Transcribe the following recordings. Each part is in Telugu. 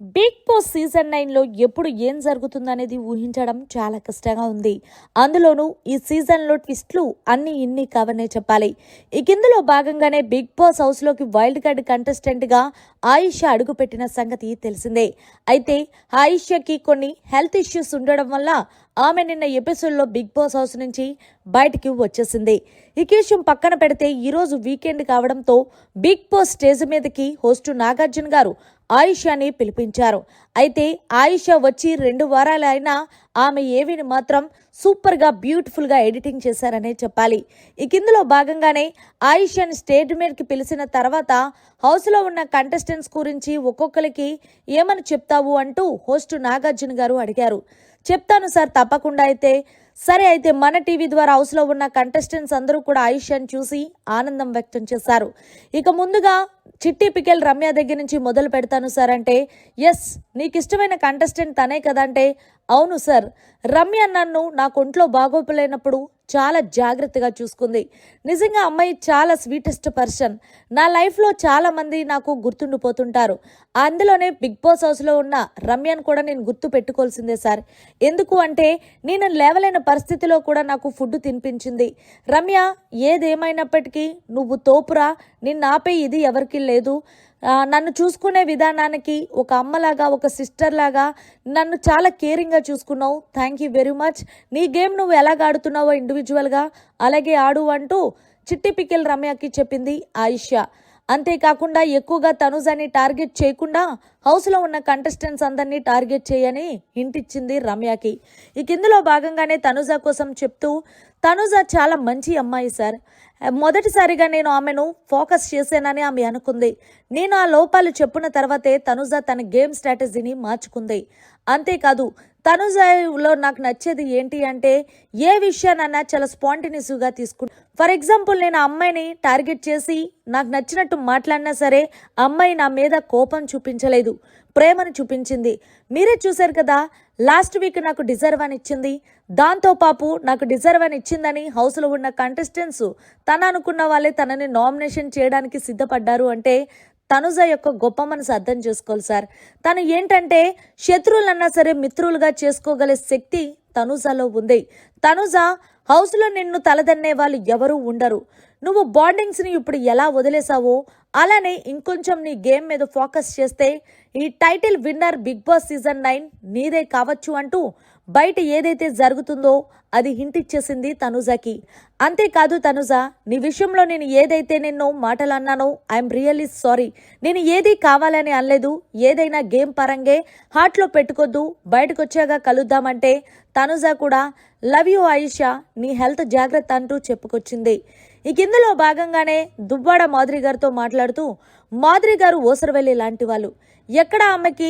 బిగ్ బాస్ సీజన్ నైన్లో ఎప్పుడు ఏం జరుగుతుందనేది ఊహించడం చాలా కష్టంగా ఉంది. అందులోనూ ఈ సీజన్లో ట్విస్ట్లు అన్ని ఇన్ని కావనే చెప్పాలి. ఇక ఇందులో భాగంగానే బిగ్ బాస్ హౌస్లోకి వైల్డ్ కార్డ్ కంటెస్టెంట్గా ఆయిషా అడుగుపెట్టిన సంగతి తెలిసిందే. అయితే ఆయుష్యకి కొన్ని హెల్త్ ఇష్యూస్ ఉండడం వల్ల ఆమె నిన్న ఎపిసోడ్లో బిగ్ బాస్ హౌస్ నుంచి బయటికి వచ్చేసింది. ఈ విషయం పక్కన పెడితే ఈరోజు వీకెండ్ కావడంతో బిగ్ బాస్ స్టేజ్ మీదకి హోస్టు నాగార్జున గారు ఆయిషాని పిలిపించారు. అయితే ఆయిషా వచ్చి రెండు వారాలు అయినా ఆమె ఏవిని మాత్రం సూపర్గా బ్యూటిఫుల్గా ఎడిటింగ్ చేశారనే చెప్పాలి. ఇక ఇందులో భాగంగానే ఆయిషాని స్టేట్ మీదకి పిలిచిన తర్వాత హౌస్లో ఉన్న కంటెస్టెంట్స్ గురించి ఒక్కొక్కరికి ఏమని చెప్తావు అంటూ హోస్టు నాగార్జున గారు అడిగారు. చెప్తాను సార్ తప్పకుండా అయితే సరే అయితే మన టీవీ ద్వారా హౌస్లో ఉన్న కంటెస్టెంట్స్ అందరూ కూడా ఆయుష్యాన్ని చూసి ఆనందం వ్యక్తం చేశారు. ఇక ముందుగా చిట్టి పికెల్ రమ్య దగ్గర నుంచి మొదలు పెడతాను సార్ అంటే ఎస్ నీకు ఇష్టమైన కంటెస్టెంట్ తనే కదా అంటే అవును సార్ రమ్య నన్ను నా ఒంట్లో బాగోపలేనప్పుడు చాలా జాగ్రత్తగా చూసుకుంది. నిజంగా అమ్మాయి చాలా స్వీటెస్ట్ పర్సన్. నా లైఫ్లో చాలా మంది నాకు గుర్తుండిపోతుంటారు. అందులోనే బిగ్ బాస్ హౌస్లో ఉన్న రమ్యను కూడా నేను గుర్తు పెట్టుకోవాల్సిందే సార్. ఎందుకు అంటే నేను లేవలేని పరిస్థితిలో కూడా నాకు ఫుడ్ తినిపించింది. రమ్య ఏదేమైనప్పటికీ నువ్వు తోపురా నిన్ను ఇది ఎవరికి లేదు. నన్ను చూసుకునే విధానానికి ఒక అమ్మలాగా ఒక సిస్టర్ లాగా నన్ను చాలా కేరింగ్గా చూసుకున్నావు. థ్యాంక్ యూ వెరీ మచ్ నీ గేమ్ నువ్వు ఎలాగ ఆడుతున్నావో ఇండివిజువల్గా అలాగే ఆడు అంటూ చిట్టి పికిల్ రమ్యకి చెప్పింది ఆయిషా అంతేకాకుండా ఎక్కువగా తనుజని టార్గెట్ చేయకుండా హౌస్లో ఉన్న కంటెస్టెంట్స్ అందరినీ టార్గెట్ చేయని ఇంటిచ్చింది రమ్యకి. ఇక ఇందులో భాగంగానే తనుజ కోసం చెప్తూ తనుజ చాలా మంచి అమ్మాయి సార్. మొదటిసారిగా నేను ఆమెను ఫోకస్ చేశానని ఆమె అనుకుంది. నేను ఆ లోపాలు చెప్పిన తర్వాతే తనుజ తన గేమ్ స్ట్రాటజీని మార్చుకుంది. అంతేకాదు తనుజలో నాకు నచ్చేది ఏంటి అంటే ఏ విషయానన్నా చాలా స్పాంటినియస్గా తీసుకుంటు ఫర్ ఎగ్జాంపుల్ నేను ఆ అమ్మాయిని టార్గెట్ చేసి నాకు నచ్చినట్టు మాట్లాడినా సరే అమ్మాయి నా మీద కోపం చూపించలేదు. ప్రేమను చూపించింది. మీరే చూశారు కదా లాస్ట్ వీక్ నాకు డిజర్వ్ అని ఇచ్చింది. దాంతో పాపు నాకు డిజర్వ్ అని ఇచ్చిందని హౌస్లో ఉన్న కంటెస్టెంట్స్ తన అనుకున్న వాళ్ళే తనని నామినేషన్ చేయడానికి సిద్ధపడ్డారు అంటే తనుజ యొక్క గొప్ప మనసు అర్థం చేసుకోవాలి సార్. తను ఏంటంటే శత్రువులన్నా సరే మిత్రులుగా చేసుకోగలే శక్తి తనుజలో ఉంది. తనుజ హౌస్లో నిన్ను తలదన్నే వాళ్ళు ఎవరూ ఉండరు. నువ్వు బాండింగ్స్ని ఇప్పుడు ఎలా వదిలేసావో అలానే ఇంకొంచెం నీ గేమ్ మీద ఫోకస్ చేస్తే ఈ title winner Bigg Boss season nine నీదే కావచ్చు అంటూ బయట ఏదైతే జరుగుతుందో అది హింట్ ఇచ్చేసింది తనుజకి. అంతేకాదు తనుజ నీ విషయంలో నేను ఏదైతే నిన్ను మాటలు అన్నానో ఐఎమ్ రియల్లీ సారీ. నేను ఏది కావాలని అనలేదు ఏదైనా గేమ్ పరంగే హార్ట్లో పెట్టుకోద్దు బయటకు వచ్చాక కలుద్దామంటే తనుజ కూడా లవ్ యూ ఆయిషా నీ హెల్త్ జాగ్రత్త అంటూ చెప్పుకొచ్చింది. ఇక ఇందులో భాగంగానే దువ్వాడ మాధురి గారితో మాట్లాడుతూ మాధురి గారు ఓసరవెల్లి లాంటి వాళ్ళు. ఎక్కడ ఆమెకి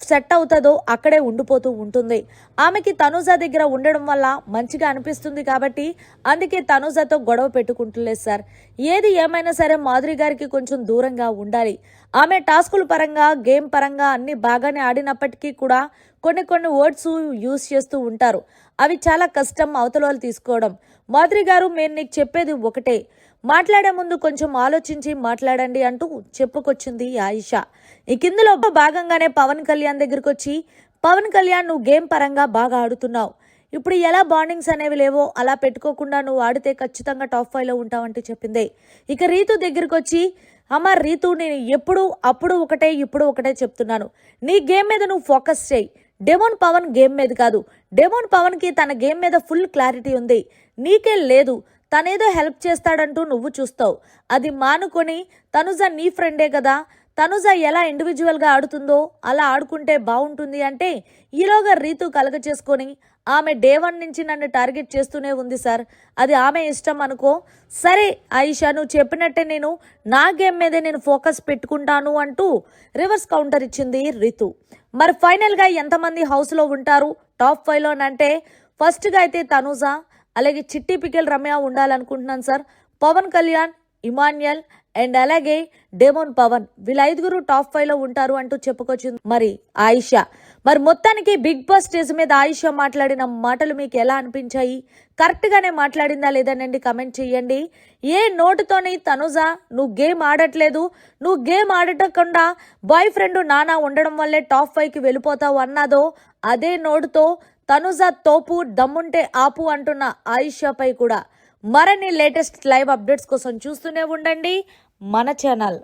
సెట్ అవుతుందో అక్కడే ఉండిపోతూ ఉంటుంది. ఆమెకి తనూజ దగ్గర ఉండడం వల్ల మంచిగా అనిపిస్తుంది కాబట్టి అందుకే తనూజతో గొడవ పెట్టుకుంటులేదు సార్. ఏది ఏమైనా సరే మాధురి గారికి కొంచెం దూరంగా ఉండాలి. ఆమె టాస్కుల పరంగా గేమ్ పరంగా అన్ని బాగానే ఆడినప్పటికీ కూడా కొన్ని కొన్ని వర్డ్స్ యూస్ చేస్తూ ఉంటారు. అవి చాలా కష్టం అవతల వాళ్ళు తీసుకోవడం. మాధురి గారు నేను నీకు చెప్పేది ఒకటే. మాట్లాడే ముందు కొంచెం ఆలోచించి మాట్లాడండి అంటూ చెప్పుకొచ్చింది ఆయిషా. ఈ కిందలో భాగంగానే పవన్ కళ్యాణ్ దగ్గరికి వచ్చి పవన్ కళ్యాణ్ నువ్వు గేమ్ పరంగా బాగా ఆడుతున్నావు. ఇప్పుడు ఎలా బాండింగ్స్ అనేవి లేవో అలా పెట్టుకోకుండా నువ్వు ఆడితే ఖచ్చితంగా టాప్ ఫైవ్లో ఉంటావంటే చెప్పింది. ఇక రీతు దగ్గరికి వచ్చి అమ్మ రీతు నేను ఎప్పుడు అప్పుడు ఒకటే ఇప్పుడు ఒకటే చెప్తున్నాను. నీ గేమ్ మీద నువ్వు ఫోకస్ చేయి. డెమోన్ పవన్ గేమ్ మీద కాదు. డెమోన్ పవన్కి తన గేమ్ మీద ఫుల్ క్లారిటీ ఉంది. నీకే లేదు. తనేదో హెల్ప్ చేస్తాడంటూ నువ్వు చూస్తావు. అది మానుకొని తనుజ నీ ఫ్రెండే కదా. తనుజ ఎలా ఇండివిజువల్గా ఆడుతుందో అలా ఆడుకుంటే బాగుంటుంది అంటే ఈలోగా రీతు కలగ చేసుకొని ఆమె డే వన్ నుంచి నన్ను టార్గెట్ చేస్తూనే ఉంది సార్. అది ఆమె ఇష్టం అనుకో. సరే ఆయిషా నువ్వు చెప్పినట్టే నేను నా గేమ్ మీదే నేను ఫోకస్ పెట్టుకుంటాను అంటూ రివర్స్ కౌంటర్ ఇచ్చింది రితు. మరి ఫైనల్గా ఎంతమంది హౌస్లో ఉంటారు? టాప్ ఫైవ్లో అంటే ఫస్ట్గా అయితే తనుజ అలాగే చిట్టి పికెల్ రమ్య ఉండాలనుకుంటున్నాను sir. Pawan Kalyan Emmanuel and అలాగే డెమోన్ పవన్ వీళ్ళ ఐదుగురు టాప్ ఫైవ్లో ఉంటారు అంటూ చెప్పుకొచ్చింది మరి ఆయిషా. మరి మొత్తానికి బిగ్ బాస్ స్టేజ్ మీద ఆయిషా మాట్లాడిన మాటలు మీకు ఎలా అనిపించాయి? కరెక్ట్ గానే మాట్లాడిందా లేదనండి కమెంట్ చేయండి. ఏ నోటుతోని తనుజ నువ్వు గేమ్ ఆడట్లేదు. నువ్వు గేమ్ ఆడటకుండా బాయ్ ఫ్రెండ్ నానా ఉండడం వల్లే టాప్ ఫైవ్కి వెళ్ళిపోతావు అన్నదో అదే నోటుతో తనుజ తోపు దమ్ముంటే ఆపు అంటున్న ఆయిషాపై కూడా. మరిన్ని లేటెస్ట్ లైవ్ అప్డేట్స్ కోసం చూస్తూనే ఉండండి. మన ఛానల్